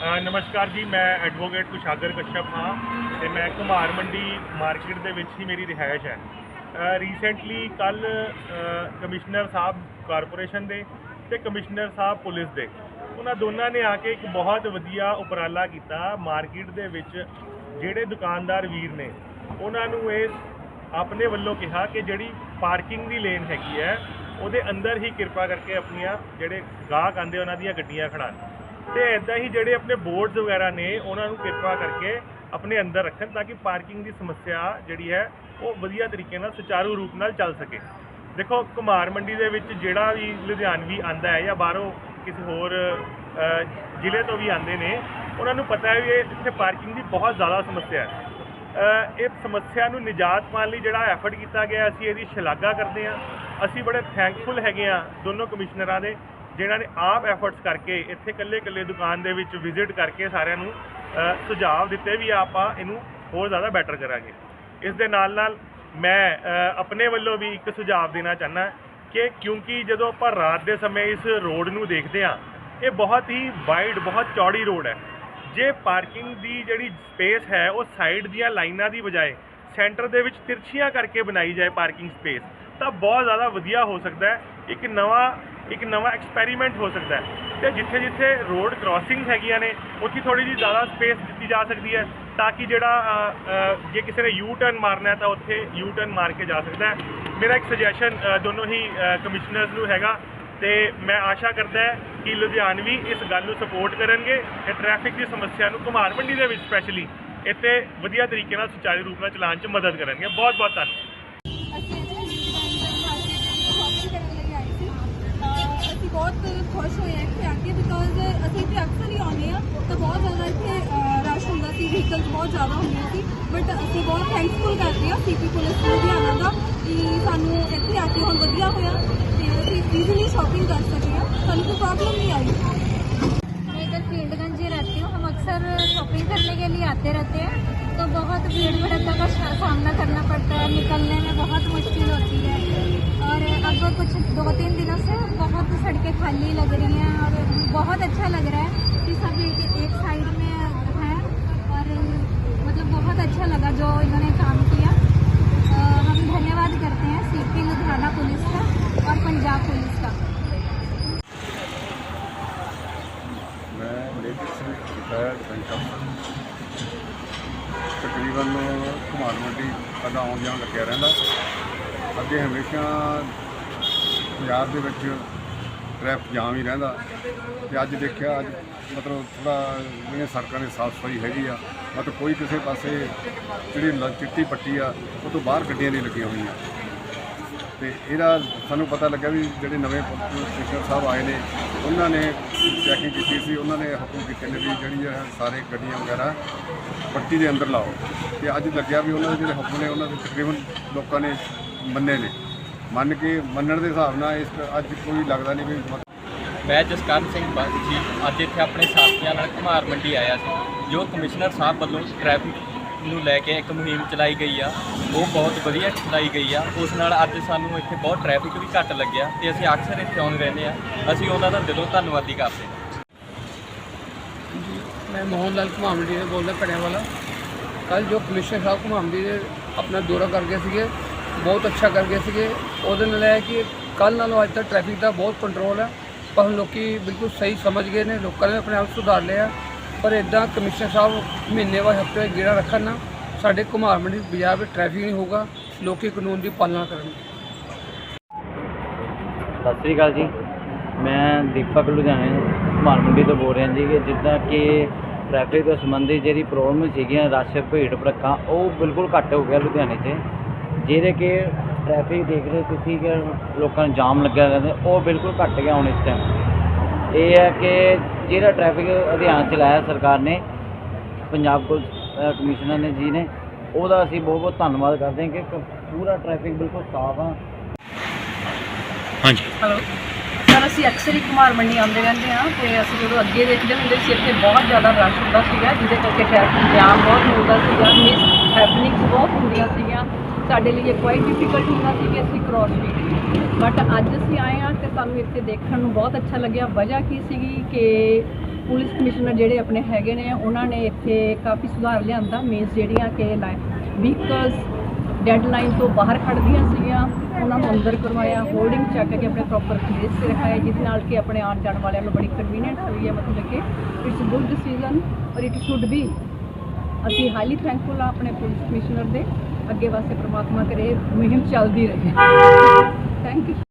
ਨਮਸਕਾਰ ਜੀ, ਮੈਂ ਐਡਵੋਕੇਟ ਕੁਸ਼ਾਗਰ ਕਸ਼ਯਪ ਹਾਂ ਤੇ ਮੈਂ ਕੁਮਾਰ ਮੰਡੀ ਮਾਰਕੀਟ ਦੇ ਵਿੱਚ ਹੀ ਮੇਰੀ ਰਿਹਾਇਸ਼ ਹੈ। ਰੀਸੈਂਟਲੀ ਕੱਲ ਕਮਿਸ਼ਨਰ ਸਾਹਿਬ ਕਾਰਪੋਰੇਸ਼ਨ ਦੇ ਤੇ ਕਮਿਸ਼ਨਰ ਸਾਹਿਬ ਪੁਲਿਸ ਦੇ, ਉਹਨਾਂ ਦੋਨਾਂ ਨੇ ਆ ਕੇ ਇੱਕ ਬਹੁਤ ਵਧੀਆ ਉਪਰਾਲਾ ਕੀਤਾ ਮਾਰਕੀਟ ਦੇ ਵਿੱਚ, ਜਿਹੜੇ ਦੁਕਾਨਦਾਰ ਵੀਰ ਨੇ, ਉਹਨਾਂ ਨੂੰ ਇਹ ਆਪਣੇ ਵੱਲੋਂ ਕਿਹਾ ਕਿ ਜਿਹੜੀ ਪਾਰਕਿੰਗ ਦੀ ਲੇਨ ਹੈਗੀ ਹੈ, ਉਹਦੇ ਅੰਦਰ ਹੀ ਕਿਰਪਾ ਕਰਕੇ ਆਪਣੀਆਂ ਜਿਹੜੇ ਗਾਹਕ ਆਂਦੇ ਉਹਨਾਂ ਦੀਆਂ ਗੱਡੀਆਂ ਖੜਾਣ ਤੇ ਇਦਾਂ ਹੀ ਜਿਹੜੇ ਆਪਣੇ ਬੋਰਡਸ ਵਗੈਰਾ ਨੇ, ਉਹਨਾਂ ਨੂੰ ਕਿਰਪਾ ਕਰਕੇ ਆਪਣੇ ਅੰਦਰ ਰੱਖਣ ਤਾਂ ਕਿ ਪਾਰਕਿੰਗ ਦੀ ਸਮੱਸਿਆ ਜਿਹੜੀ ਹੈ, ਉਹ ਵਧੀਆ ਤਰੀਕੇ ਨਾਲ ਸੁਚਾਰੂ ਰੂਪ ਨਾਲ ਚੱਲ ਸਕੇ। ਦੇਖੋ ਕੁਮਾਰ ਮੰਡੀ ਦੇ ਵਿੱਚ ਜਿਹੜਾ ਵੀ ਲੁਧਿਆਣਵੀ ਆਂਦਾ ਹੈ ਜਾਂ ਬਾਹਰੋਂ ਕਿਸੇ ਹੋਰ ਜ਼ਿਲ੍ਹੇ ਤੋਂ ਵੀ ਆਂਦੇ ਨੇ, ਉਹਨਾਂ ਨੂੰ ਪਤਾ ਹੈ ਵੀ ਇਹ ਇੱਥੇ ਪਾਰਕਿੰਗ ਦੀ ਬਹੁਤ ਜ਼ਿਆਦਾ ਸਮੱਸਿਆ ਹੈ। ਇਹ ਸਮੱਸਿਆ ਨੂੰ ਨਿਜਾਤ ਪਾਉਣ ਲਈ ਜਿਹੜਾ ਐਫਰਟ ਕੀਤਾ ਗਿਆ, ਅਸੀਂ ਇਹਦੀ ਸ਼ਲਾਘਾ ਕਰਦੇ ਹਾਂ। ਅਸੀਂ ਬੜੇ ਥੈਂਕਫੁਲ ਹੈਗੇ ਆ ਦੋਨੋਂ ਕਮਿਸ਼ਨਰਾਂ ਦੇ ਜਿਨ੍ਹਾਂ ਨੇ ਆਪ ਐਫਰਟਸ ਕਰਕੇ ਇੱਥੇ ਇਕੱਲੇ-ਇਕੱਲੇ ਦੁਕਾਨ ਦੇ ਵਿੱਚ ਵਿਜ਼ਿਟ ਕਰਕੇ ਸਾਰਿਆਂ ਨੂੰ ਸੁਝਾਅ ਦਿੱਤੇ ਵੀ ਆਪਾਂ ਇਹਨੂੰ ਹੋਰ ਜ਼ਿਆਦਾ ਬੈਟਰ ਕਰਾਂਗੇ। ਇਸ ਦੇ ਨਾਲ ਨਾਲ ਮੈਂ ਆਪਣੇ ਵੱਲੋਂ ਵੀ ਇੱਕ ਸੁਝਾਅ ਦੇਣਾ ਚਾਹੁੰਦਾ ਕਿ ਕਿਉਂਕਿ ਜਦੋਂ ਆਪਾਂ ਰਾਤ ਦੇ ਸਮੇਂ ਇਸ ਰੋਡ ਨੂੰ ਦੇਖਦੇ ਹਾਂ, ਇਹ ਬਹੁਤ ਹੀ ਵਾਈਡ ਬਹੁਤ ਚੌੜੀ ਰੋਡ ਹੈ। ਜੇ ਪਾਰਕਿੰਗ ਦੀ ਜਿਹੜੀ ਸਪੇਸ ਹੈ, ਉਹ ਸਾਈਡ ਦੀਆਂ ਲਾਈਨਾਂ ਦੀ ਬਜਾਏ ਸੈਂਟਰ ਦੇ ਵਿੱਚ ਤਿਰਛੀਆਂ ਕਰਕੇ ਬਣਾਈ ਜਾਏ ਪਾਰਕਿੰਗ ਸਪੇਸ ਤਾਂ ਬਹੁਤ ਜ਼ਿਆਦਾ ਵਧੀਆ ਹੋ ਸਕਦਾ ਹੈ। ਇੱਕ ਨਵਾਂ ਇੱਕ ਨਵਾਂ ਐਕਸਪੈਰੀਮੈਂਟ ਹੋ ਸਕਦਾ ਹੈ। ਤੇ ਜਿੱਥੇ ਜਿੱਥੇ ਰੋਡ ਕ੍ਰਾਸਿੰਗਸ ਹੈਗੀਆਂ ਨੇ, ਉੱਥੇ ਥੋੜੀ ਜਿਹੀ ਜ਼ਿਆਦਾ ਸਪੇਸ ਦਿੱਤੀ ਜਾ ਸਕਦੀ ਹੈ ਤਾਂ ਕਿ ਜਿਹੜਾ ਜੇ ਕਿਸੇ ਨੇ ਯੂ ਟਰਨ ਮਾਰਨਾ ਹੈ ਤਾਂ ਉੱਥੇ ਯੂ ਟਰਨ ਮਾਰ ਕੇ ਜਾ ਸਕਦਾ ਹੈ। ਮੇਰਾ ਇੱਕ ਸੁਜੈਸ਼ਨ ਦੋਨੋਂ ਹੀ ਕਮਿਸ਼ਨਰਸ ਨੂੰ ਹੈਗਾ ਤੇ ਮੈਂ ਆਸ਼ਾ ਕਰਦਾ ਹੈ ਕਿ ਲੁਧਿਆਣਵੀ ਇਸ ਗੱਲ ਨੂੰ ਸਪੋਰਟ ਕਰਨਗੇ ਤੇ ਟ੍ਰੈਫਿਕ ਦੀ ਸਮੱਸਿਆ ਨੂੰ ਕੁਮਾਰ ਮੰਡੀ ਦੇ ਵਿੱਚ ਸਪੈਸ਼ਲੀ ਇੱਥੇ ਵਧੀਆ ਤਰੀਕੇ ਨਾਲ ਸੁਚਾਰੂ ਰੂਪ ਨਾਲ ਚਲਾਉਣ 'ਚ ਮਦਦ ਕਰਨਗੇ। ਬਹੁਤ ਬਹੁਤ ਧੰਨਵਾਦ ਅਸੀਂ ਇੱਥੇ ਸ਼ਾਪਿੰਗ ਕਰਨ ਲਈ ਆਏ ਸੀ ਅਹ ਅਸੀਂ ਬਹੁਤ ਖੁਸ਼ ਹੋਏ ਹਾਂ ਇੱਥੇ ਆ ਕੇ ਬਿਕੋਜ਼ ਅਸੀਂ ਇੱਥੇ ਅਕਸਰ ਹੀ ਆਉਂਦੇ ਆ ਤਾਂ ਬਹੁਤ ਜ਼ਿਆਦਾ ਇੱਥੇ ਰਸ਼ ਹੁੰਦਾ ਸੀ ਵਹੀਕਲਸ ਬਹੁਤ ਜ਼ਿਆਦਾ ਹੁੰਦੀਆਂ ਸੀ ਬਟ ਅਸੀਂ ਬਹੁਤ ਥੈਂਕਫੁਲ ਕਰਦੇ ਹਾਂ ਸੀਪੀ ਪੁਲਿਸ ਲੁਧਿਆਣਾ ਦਾ ਕਿ ਸਾਨੂੰ ਇੱਥੇ ਆ ਕੇ ਹੁਣ ਵਧੀਆ ਹੋਇਆ ਤੇ ਅਸੀਂ ਈਜ਼ੀਲੀ ਸ਼ਾਪਿੰਗ ਕਰ ਸਕਦੇ ਹਾਂ ਸਾਨੂੰ ਕੋਈ ਪ੍ਰੋਬਲਮ ਨਹੀਂ ਆਈ मैं इधर फील्डगंज ही रहती हूँ हम अक्सर शॉपिंग करने के लिए आते रहते हैं तो बहुत भीड़ भड़का का शा- सामना करना पड़ता है ਸਿੰਘ ਬੈਂਕ ਤਕਰੀਬਨ ਘੁਮਾਰ ਮੰਡੀ ਸਾਡਾ ਆਉਣ ਜਾਣ ਲੱਗਿਆ ਰਹਿੰਦਾ। ਅੱਗੇ ਹਮੇਸ਼ਾ ਪੰਜਾਬ ਦੇ ਵਿੱਚ ਟ੍ਰੈਫਿਕ ਜਾਮ ਹੀ ਰਹਿੰਦਾ। ਤੇ ਅੱਜ ਦੇਖਿਆ, ਅੱਜ ਮਤਲਬ ਥੋੜਾ ਜਿਹੜੀਆਂ ਸੜਕਾਂ ਦੀ ਸਾਫ਼ ਸਫ਼ਾਈ ਹੈਗੀ ਆ, ਮਤਲਬ ਕੋਈ ਕਿਸੇ ਪਾਸੇ ਜਿਹੜੀ ਲ- ਚਿੱਟੀ ਪੱਟੀ ਆ, ਉਹ ਤੋਂ ਬਾਹਰ ਗੱਡੀਆਂ ਨਹੀਂ ਲੱਗੀਆਂ ਹੋਈਆਂ। ਤੇ ਇਹਦਾ ਸਾਨੂੰ ਪਤਾ ਲੱਗਾ ਵੀ ਜਿਹੜੇ ਨਵੇਂ ਕਮਿਸ਼ਨਰ ਸਾਹਿਬ ਆਏ ਨੇ, ਉਹਨਾਂ ਨੇ ਚੈਕਿੰਗ ਕੀਤੀ ਸੀ, ਉਹਨਾਂ ਨੇ ਹੁਕਮ ਕੀਤੇ ਨੇ ਵੀ ਜਿਹੜੀ ਹੈ ਸਾਰੇ ਗੱਡੀਆਂ ਵਗੈਰਾ ਪੱਟੀ ਦੇ ਅੰਦਰ ਲਾਓ। ਤੇ ਅੱਜ ਲੱਗਿਆ ਵੀ ਉਹਨਾਂ ਦੇ ਜਿਹੜੇ ਹੁਕਮ ਨੇ, ਉਹਨਾਂ ਦੇ ਤਕਰੀਬਨ ਲੋਕਾਂ ਨੇ ਮੰਨੇ ਨੇ। ਮੰਨ ਕੇ ਮੰਨਣ ਦੇ ਹਿਸਾਬ ਨਾਲ ਇਸ ਅੱਜ ਕੋਈ ਲੱਗਦਾ ਨਹੀਂ ਵੀ ਮੈਂ ਜਸਕਰਨ ਸਿੰਘ ਜੀ, ਅੱਜ ਇੱਥੇ ਆਪਣੇ ਸਾਥੀਆਂ ਨਾਲ ਘੁਮਾਰ ਮੰਡੀ ਆਇਆ ਸੀ, ਜੋ ਕਮਿਸ਼ਨਰ ਸਾਹਿਬ ਵੱਲੋਂ ਟ੍ਰੈਫਿਕ ਨੂੰ ਲੈ ਕੇ ਇੱਕ ਮੁਹਿੰਮ ਚਲਾਈ ਗਈ ਆ। ਉਹ ਬਹੁਤ ਵਧੀਆ ਚਲਾਈ ਗਈ ਆ। ਉਸ ਨਾਲ ਅੱਜ ਸਾਨੂੰ ਇੱਥੇ ਬਹੁਤ ਟ੍ਰੈਫਿਕ ਵੀ ਘੱਟ ਲੱਗਿਆ ਤੇ ਅਸੀਂ ਅਕਸਰ ਇੱਥੇ ਆਉਂਦੇ ਰਹਿੰਦੇ ਆ। ਅਸੀਂ ਉਹਨਾਂ ਦਾ ਦਿਲੋਂ ਧੰਨਵਾਦੀ ਕਰਦੇ ਹਾਂ। ਮੈਂ ਮੋਹਨ ਲਾਲ ਘੁਮਾਮੜੀ ਦੇ ਬੋਲਦਾ ਪੜਿਆ ਵਾਲਾ ਕੱਲ ਜੋ ਕਮਿਸ਼ਨਰ ਸਾਹਿਬ ਘੁਮਾਮੜੀ ਦੇ ਆਪਣਾ ਦੌਰਾ ਕਰ ਗਏ ਸੀਗੇ, ਬਹੁਤ ਅੱਛਾ ਕਰ ਗਏ ਸੀਗੇ। ਉਹਦੇ ਨਾਲ ਹੈ ਕਿ ਕੱਲ ਨਾਲੋਂ ਅੱਜ ਤੱਕ ਟ੍ਰੈਫਿਕ ਦਾ ਬਹੁਤ ਕੰਟਰੋਲ ਹੈ ਪਰ ਹੁਣ ਲੋਕੀ ਬਿਲਕੁਲ ਸਹੀ ਸਮਝ ਗਏ ਨੇ, ਲੋਕਾਂ ਨੇ ਆਪਣੇ ਆਪ ਸੁਧਾਰ ਲਿਆ। ਪਰ ਇਦਾਂ ਕਮਿਸ਼ਨਰ ਸਾਹਿਬ ਮਹੀਨੇ ਬਾਅਦ ਹਫ਼ਤੇ ਗੇੜਾ ਰੱਖਣ ਨਾ, ਸਾਡੇ ਘੁਮਾਰ ਮੰਡੀ ਬਾਜ਼ਾਰ ਵਿੱਚ ਟ੍ਰੈਫਿਕ ਨਹੀਂ ਹੋਊਗਾ, ਲੋਕੀ ਕਾਨੂੰਨ ਦੀ ਪਾਲਣਾ ਕਰਨਗੇ। ਸਤਿ ਸ੍ਰੀ ਅਕਾਲ ਜੀ। ਮੈਂ ਦੀਪਕ ਲੁਧਿਆਣੇ ਮਾਨ ਮੰਡੀ ਤੋਂ ਬੋਲ ਰਿਹਾ ਜੀ ਕਿ ਜਿੱਦਾਂ ਕਿ ਟ੍ਰੈਫਿਕ ਤੋਂ ਸੰਬੰਧੀ ਜਿਹੜੀ ਪ੍ਰੋਬਲਮ ਸੀਗੀਆਂ, ਰਸ਼, ਭੀੜ, ਭੜੱਕਾ, ਉਹ ਬਿਲਕੁਲ ਘੱਟ ਹੋ ਗਿਆ ਲੁਧਿਆਣੇ 'ਚ। ਜਿਹਦੇ ਕਿ ਟ੍ਰੈਫਿਕ ਦੇਖ ਰਹੇ ਤੁਸੀਂ ਕਿ ਲੋਕਾਂ ਨੂੰ ਜਾਮ ਲੱਗਿਆ ਰਹਿੰਦਾ ਉਹ ਬਿਲਕੁਲ ਘੱਟ ਗਿਆ ਹੁਣ ਇਸ ਟਾਈਮ ਇਹ ਹੈ ਕਿ ਜਿਹੜਾ ਟ੍ਰੈਫਿਕ ਅਧਿਆਨ ਚਲਾਇਆ ਸਰਕਾਰ ਨੇ ਪੰਜਾਬ ਪੁਲਿਸ ਅ, ਕਮਿਸ਼ਨਰ ਨੇ ਜੀ ਨੇ ਉਹਦਾ ਅਸੀਂ ਬਹੁਤ ਬਹੁਤ ਧੰਨਵਾਦ ਕਰਦੇ ਹਾਂ ਕਿ ਕ- ਪੂਰਾ ਟ੍ਰੈਫਿਕ ਬਿਲਕੁਲ ਸਾਫ਼ ਆ। ਹੈਲੋ ਸਰ ਅਸੀਂ ਅਕਸਰ ਹੀ ਕੁਮਾਰ ਮੰਡੀ ਆਉਂਦੇ ਰਹਿੰਦੇ ਹਾਂ ਤੇ ਅਸੀਂ ਜਦੋਂ ਅੱਗੇ ਦੇਖਦੇ ਹੁੰਦੇ ਸੀ ਇੱਥੇ ਬਹੁਤ ਜ਼ਿਆਦਾ ਰਸ਼ ਹੁੰਦਾ ਸੀਗਾ ਜਿਹਦੇ ਕਰਕੇ ਟ੍ਰੈਫਿਕ ਜਾਮ ਬਹੁਤ ਹੁੰਦਾ ਸੀਗਾ ਮਿਸ ਹੈਪਨਿੰਗਸ ਬਹੁਤ ਹੁੰਦੀਆਂ ਸੀਗੀਆਂ। ਸਾਡੇ ਲਈ ਇਹ ਕੁਆਇਟ ਡਿਫਿਕਲਟ ਹੁੰਦਾ ਸੀ ਕਿ ਅਸੀਂ ਕ੍ਰੋਸ ਵੀ ਕਰੀਏ ਬਟ ਅੱਜ ਅਸੀਂ ਆਏ ਹਾਂ ਤੇ ਸਾਨੂੰ ਇੱਥੇ ਦੇਖਣ ਨੂੰ ਬਹੁਤ ਅੱਛਾ ਲੱਗਿਆ। ਵਜ੍ਹਾ ਕੀ ਸੀਗੀ ਕਿ ਪੁਲਿਸ ਕਮਿਸ਼ਨਰ ਜਿਹੜੇ ਆਪਣੇ ਹੈਗੇ ਨੇ, ਉਹਨਾਂ ਨੇ ਇੱਥੇ ਕਾਫੀ ਸੁਧਾਰ ਲਿਆਂਦਾ। ਮੀਨਸ ਜਿਹੜੀਆਂ ਕਿ ਵਹੀਕਲਸ ਡੈਡਲਾਈਨ ਤੋਂ ਬਾਹਰ ਖੜਦੀਆਂ ਸੀਗੀਆਂ। ਉਹਨਾਂ ਨੂੰ ਅੰਦਰ ਕਰਵਾਇਆ ਹੋਲਡਿੰਗ ਚੱਕ ਕੇ ਆਪਣੇ ਪ੍ਰੋਪਰ ਪਲੇਸ ਤੇ ਰਖਾਇਆ ਜਿਸ ਨਾਲ ਕਿ ਆਪਣੇ ਆਉਣ ਜਾਣ ਵਾਲਿਆਂ ਨੂੰ ਬੜੀ ਕਨਵੀਨੀਅੰਟ ਹੋਈ ਹੈ। ਮਤਲਬ ਕਿ ਇਟਸ ਗੁੱਡ ਡਿਸੀਜਨ ਔਰ ਇਟ ਸ਼ੁੱਡ ਬੀ ਅਸੀਂ ਹਾਈਲੀ ਥੈਂਕਫੁਲ ਆ ਆਪਣੇ ਪੁਲਿਸ ਕਮਿਸ਼ਨਰ ਦੇ। ਅੱਗੇ ਵਾਸਤੇ ਪ੍ਰਮਾਤਮਾ ਕਰੇ, ਮੁਹਿੰਮ ਚੱਲਦੀ ਰਹੇ। Thank you